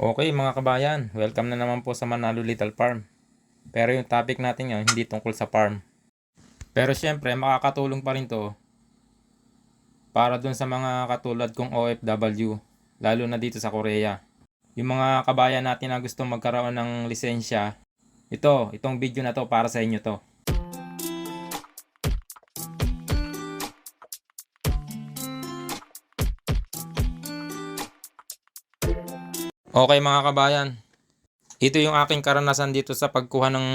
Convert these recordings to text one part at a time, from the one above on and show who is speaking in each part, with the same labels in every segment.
Speaker 1: Okay mga kabayan, welcome na naman po sa Manalo Little Farm. Pero yung topic natin ngayon hindi tungkol sa farm. Pero syempre makakatulong pa rin to para dun sa mga katulad kong OFW, lalo na dito sa Korea. Yung mga kabayan natin na gusto magkaroon ng lisensya, ito, itong video na to para sa inyo to. Okay mga kabayan, ito yung aking karanasan dito sa pagkuha ng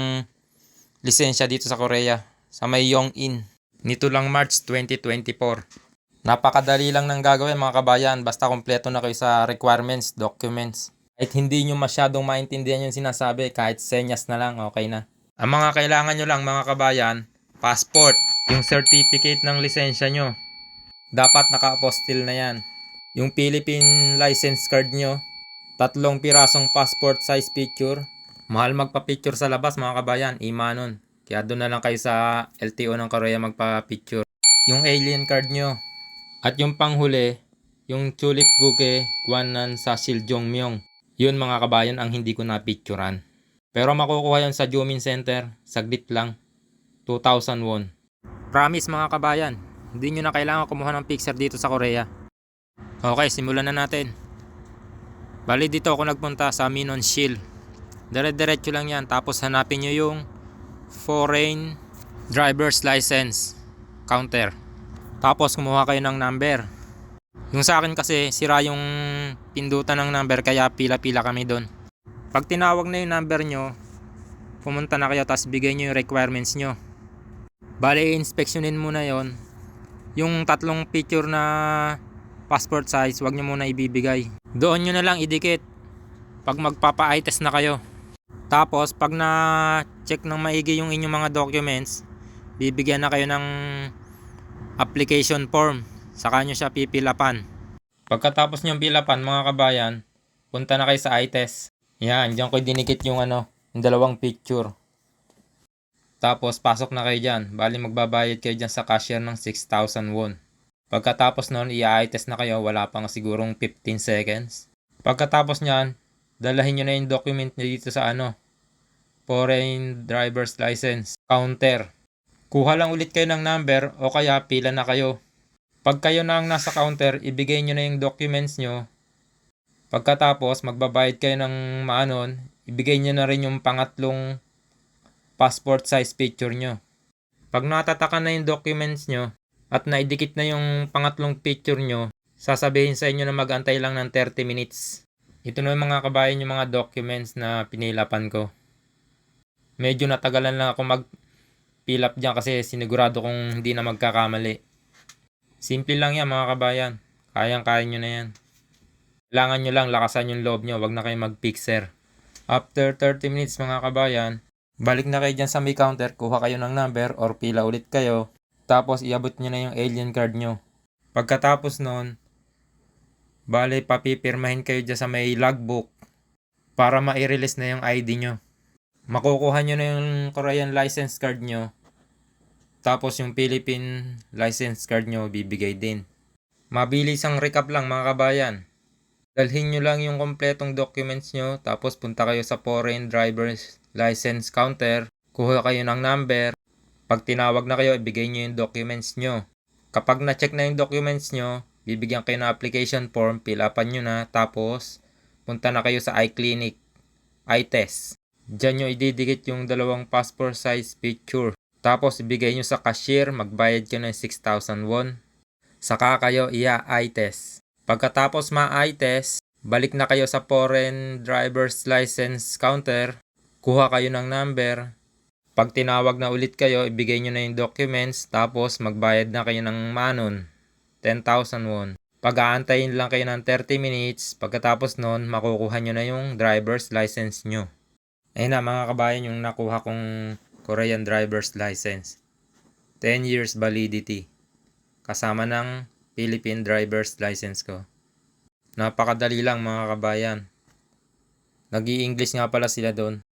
Speaker 1: lisensya dito sa Korea, sa may Yongin. Nito lang March 2024. Napakadali lang ng gagawin mga kabayan, basta kompleto na kayo sa requirements, documents. Kahit hindi nyo masyadong maintindihan yung sinasabi, kahit senyas na lang, okay na. Ang mga kailangan nyo lang mga kabayan, passport, yung certificate ng lisensya nyo. Dapat naka-apostil na yan. Yung Philippine license card nyo, tatlong pirasong passport size picture. Mahal magpa-picture sa labas mga kabayan, imanon. Kaya doon na lang kayo sa LTO ng Korea magpa-picture. Yung alien card nyo. At yung panghuli, yung Chulik Guke Gwanan sa Siljongmyong. Yun mga kabayan ang hindi ko na-picturean. Pero makukuha yan sa Jumin Center, saglit lang. 2,000 won. Promise mga kabayan, hindi nyo na kailangan kumuha ng picture dito sa Korea. Okay, simulan na natin. Bali dito ako nagpunta sa Minon Shield. Dire-diretso lang yan. Tapos hanapin nyo yung foreign driver's license counter. Tapos kumuha kayo ng number. Yung sa akin kasi sira yung pindutan ng number kaya pila-pila kami doon. Pag tinawag na yung number nyo, pumunta na kayo tapos bigay nyo yung requirements nyo. Bali, inspeksyonin muna yon Yung tatlong picture na passport size, wag nyo muna ibibigay. Doon nyo na lang idikit pag magpapa-eye test na kayo. Tapos, pag na-check ng maigi yung inyong mga documents, bibigyan na kayo ng application form. Saka nyo siya pipilapan. Pagkatapos nyo pilapan, mga kabayan, punta na kayo sa eye test. Yan, dyan ko dinikit yung ano, yung dalawang picture. Tapos, pasok na kayo dyan. Bali, magbabayad kayo dyan sa cashier ng 6,000 won. Pagkatapos nun, i-eye test na kayo, wala pang sigurong 15 seconds. Pagkatapos nyan, dalahin nyo na yung document nyo dito sa ano, foreign driver's license, counter. Kuha lang ulit kayo ng number o kaya pila na kayo. Pag kayo na ang nasa counter, ibigay nyo na yung documents nyo. Pagkatapos, magbabayad kayo ng maanon, ibigay nyo na rin yung pangatlong passport size picture nyo. Pag natatakan na yung documents nyo, at naidikit na yung pangatlong picture nyo, sasabihin sa inyo na mag-antay lang ng 30 minutes. Ito na yung mga kabayan yung mga documents na pinilapan ko. Medyo natagalan lang ako mag-fill up dyan kasi sinigurado kong hindi na magkakamali. Simple lang yan mga kabayan. Kayang-kaya nyo na yan. Kailangan nyo lang lakasan yung loob nyo. Wag na kayo mag-fixer. After 30 minutes mga kabayan, balik na kayo dyan sa may counter. Kuha kayo ng number or pila ulit kayo. Tapos iabot nyo na yung alien card nyo. Pagkatapos nun, bale papipirmahin kayo dyan sa may logbook para ma-release na yung ID nyo. Makukuha nyo na yung Korean license card nyo. Tapos yung Philippine license card nyo bibigay din. Mabilis ang recap lang mga kabayan. Dalhin nyo lang yung kompletong documents nyo. Tapos punta kayo sa foreign driver's license counter. Kuha kayo ng number. Pag tinawag na kayo, ibigay nyo yung documents nyo. Kapag na-check na yung documents nyo, bibigyan kayo ng application form, pilapan nyo na, tapos punta na kayo sa iClinic, iTest. Diyan nyo ididikit yung dalawang passport size picture. Tapos ibigay nyo sa cashier, magbayad kayo ng 6,000 won. Saka kayo iya i-test. Pagkatapos ma-i-test, balik na kayo sa foreign driver's license counter, kuha kayo ng number, pag tinawag na ulit kayo, ibigay nyo na yung documents, tapos magbayad na kayo ng manon, 10,000 won. Pag-aantayin lang kayo ng 30 minutes, pagkatapos nun, makukuha nyo na yung driver's license nyo. Ayun na mga kabayan yung nakuha kong Korean driver's license. 10 years validity. Kasama ng Philippine driver's license ko. Napakadali lang mga kabayan. nag english nga pala sila doon.